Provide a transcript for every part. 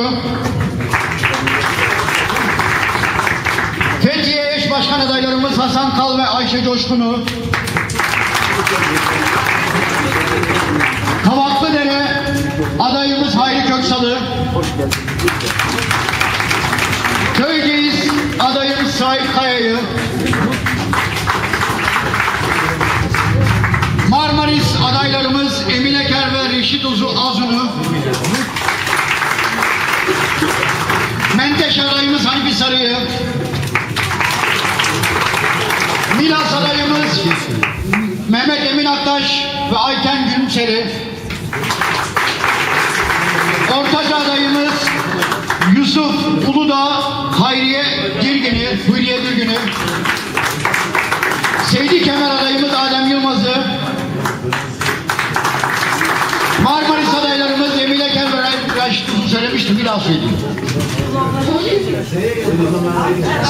Oruç'u, Fethiye eş başkan adaylarımız Hasan Kal ve Ayşe Coşkun'u, Kavaklıdere adayımız Hayri Köksal'ı, Köyceğiz adayımız Sahip Kaya'yı, Marmaris adaylarımız Emine Eker ve Reşit Uzu Azun'u, Menteş adayımız Hanifi Sarı'yı, Milas adayımız Mehmet Emin Aktaş ve Ayten Gülümser'i, Ortaca adayımız Yusuf Uludağ, Hayriye Dirgin'i, Hülya Dirgin'i, Seydi Kemer adayımız Adem Yılmaz'ı, Marmaris adaylarımız Emine Raşit Uzun söylemiştim bir daha söyleyeyim.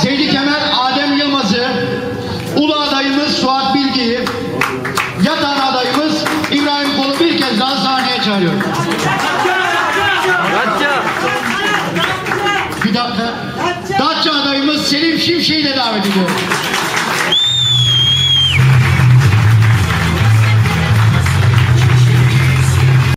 Seydi Kemer Adem Yılmaz'ı, Ulu adayımız Suat Bilgi'yi, Yatan adayımız İbrahim Kolu bir kez daha sahneye çağırıyorum. Bir dakika. Datça adayımız Selim Şimşek'i de davet ediyorum.